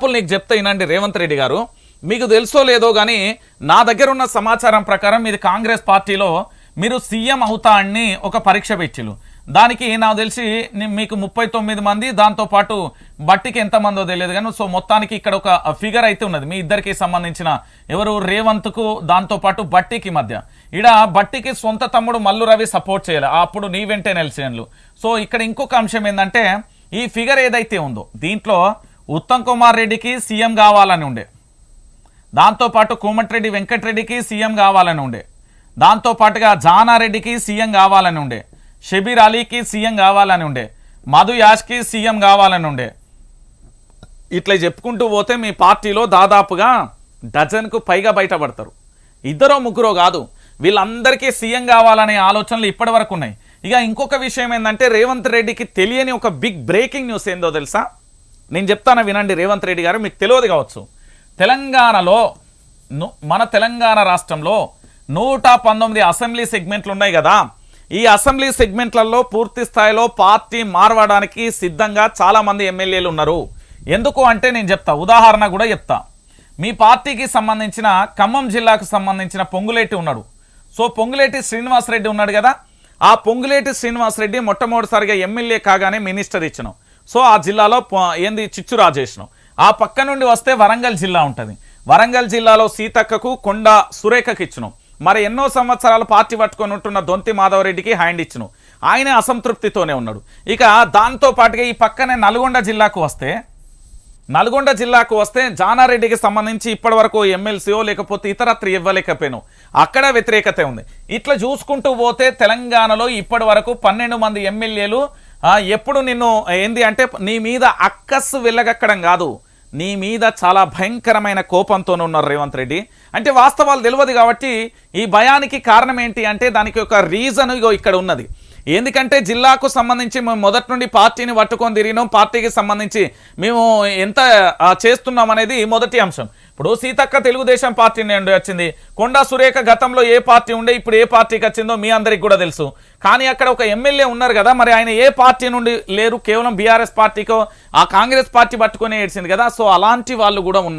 Example నీకు చెప్తా వినండి రేవంత్ రెడ్డి గారు. మీకు తెలుసో లేదో కానీ నా దగ్గర ఉన్న సమాచారం ప్రకారం ఇది కాంగ్రెస్ పార్టీలో మీరు సీఎం అవుతా అని ఒక పరీక్ష పెట్టిలు దానికి నాకు తెలిసి మీకు ముప్పై తొమ్మిది మంది దాంతోపాటు బట్టికి ఎంతమందో తెలియదు కానీ సో మొత్తానికి ఇక్కడ ఒక ఫిగర్ అయితే ఉన్నది. మీ ఇద్దరికి సంబంధించిన ఎవరు రేవంత్కు దాంతోపాటు బట్టికి మధ్య. ఇడ బట్టికి సొంత తమ్ముడు మల్లు రవి సపోర్ట్ చేయాలి. అప్పుడు నీ వెంటే నెలిసేన్లు. సో ఇక్కడ ఇంకొక అంశం ఏంటంటే ఈ ఫిగర్ ఏదైతే ఉందో దీంట్లో ఉత్తమ్ కుమార్ రెడ్డికి సీఎం కావాలని ఉండే. దాంతోపాటు కోమటిరెడ్డి వెంకటరెడ్డికి సీఎం కావాలని ఉండే. దాంతోపాటుగా జానారెడ్డికి సీఎం కావాలని ఉండే. షబీర్ అలీకి సీఎం కావాలని ఉండే. మధు యాష్కి సీఎం కావాలని ఉండే. ఇట్లా చెప్పుకుంటూ పోతే మీ పార్టీలో దాదాపుగా డజన్కు పైగా బయటపడతారు. ఇద్దరో ముగ్గురో కాదు. వీళ్ళందరికీ సీఎం కావాలనే ఆలోచనలు ఇప్పటి వరకు ఉన్నాయి. ఇక ఇంకొక విషయం ఏంటంటే రేవంత్ రెడ్డికి తెలియని ఒక బిగ్ బ్రేకింగ్ న్యూస్ ఏందో తెలుసా? నేను చెప్తాను వినండి రేవంత్ రెడ్డి గారు మీకు తెలియదు కావచ్చు. తెలంగాణలో ను- మన తెలంగాణ రాష్ట్రంలో నూట పంతొమ్మిది అసెంబ్లీ సెగ్మెంట్లు ఉన్నాయి కదా. ఈ అసెంబ్లీ సెగ్మెంట్లలో పూర్తి స్థాయిలో పార్టీ మార్వడానికి సిద్ధంగా చాలామంది ఎమ్మెల్యేలు ఉన్నారు. ఎందుకు అంటే నేను చెప్తా ఉదాహరణ కూడా చెప్తా. మీ పార్టీకి సంబంధించిన ఖమ్మం జిల్లాకు సంబంధించిన పొంగులేటి ఉన్నాడు. సో పొంగులేటి శ్రీనివాసరెడ్డి ఉన్నాడు కదా. ఆ పొంగులేటి శ్రీనివాసరెడ్డి మొట్టమొదటిసారిగా ఎమ్మెల్యే కాగానే మినిస్టర్ ఇచ్చినాం. సో ఆ జిల్లాలో ఏంది చిచ్చు రాజేష్ను ఆ పక్క నుండి వస్తే వరంగల్ జిల్లా ఉంటుంది. వరంగల్ జిల్లాలో సీతక్కకు కొండ సురేఖకు ఇచ్చును మరి ఎన్నో సంవత్సరాలు పార్టీ పట్టుకొని ఉంటున్న దొంతి మాధవరెడ్డికి హ్యాండ్ ఇచ్చును. ఆయనే అసంతృప్తితోనే ఉన్నాడు. ఇక దాంతో పాటుగా ఈ పక్కనే నల్గొండ జిల్లాకు వస్తే నల్గొండ జిల్లాకు వస్తే జానారెడ్డికి సంబంధించి ఇప్పటి వరకు ఎమ్మెల్సీయో లేకపోతే ఇతరత్ర ఇవ్వలేకపోయాను. అక్కడ వ్యతిరేకత ఉంది. ఇట్లా చూసుకుంటూ పోతే తెలంగాణలో ఇప్పటి వరకు పన్నెండు మంది ఎమ్మెల్యేలు ఎప్పుడు నిన్ను ఏంది అంటే నీ మీద అక్కస్సు వెళ్ళగక్కడం కాదు. నీ మీద చాలా భయంకరమైన కోపంతో ఉన్నారు రేవంత్ రెడ్డి. అంటే వాస్తవాలు తెలియదు కాబట్టి ఈ భయానికి కారణం ఏంటి అంటే దానికి ఒక రీజన్ ఇగో ఇక్కడ ఉన్నది. ఎందుకంటే జిల్లాకు సంబంధించి మేము మొదటి నుండి పార్టీని పట్టుకొని తిరిగినాం. పార్టీకి సంబంధించి మేము ఎంత చేస్తున్నాం అనేది మొదటి అంశం. ఇప్పుడు సీతక్క తెలుగుదేశం పార్టీ నుండి వచ్చింది. కొండా సురేఖ గతంలో ఏ పార్టీ ఉండే ఇప్పుడు ఏ పార్టీకి వచ్చిందో మీ అందరికి కూడా తెలుసు. కానీ అక్కడ ఒక ఎమ్మెల్యే ఉన్నారు కదా మరి ఆయన ఏ పార్టీ నుండి లేరు? కేవలం బీఆర్ఎస్ పార్టీకో ఆ కాంగ్రెస్ పార్టీ పట్టుకొని ఏడ్చింది కదా. సో అలాంటి వాళ్ళు కూడా ఉన్నారు.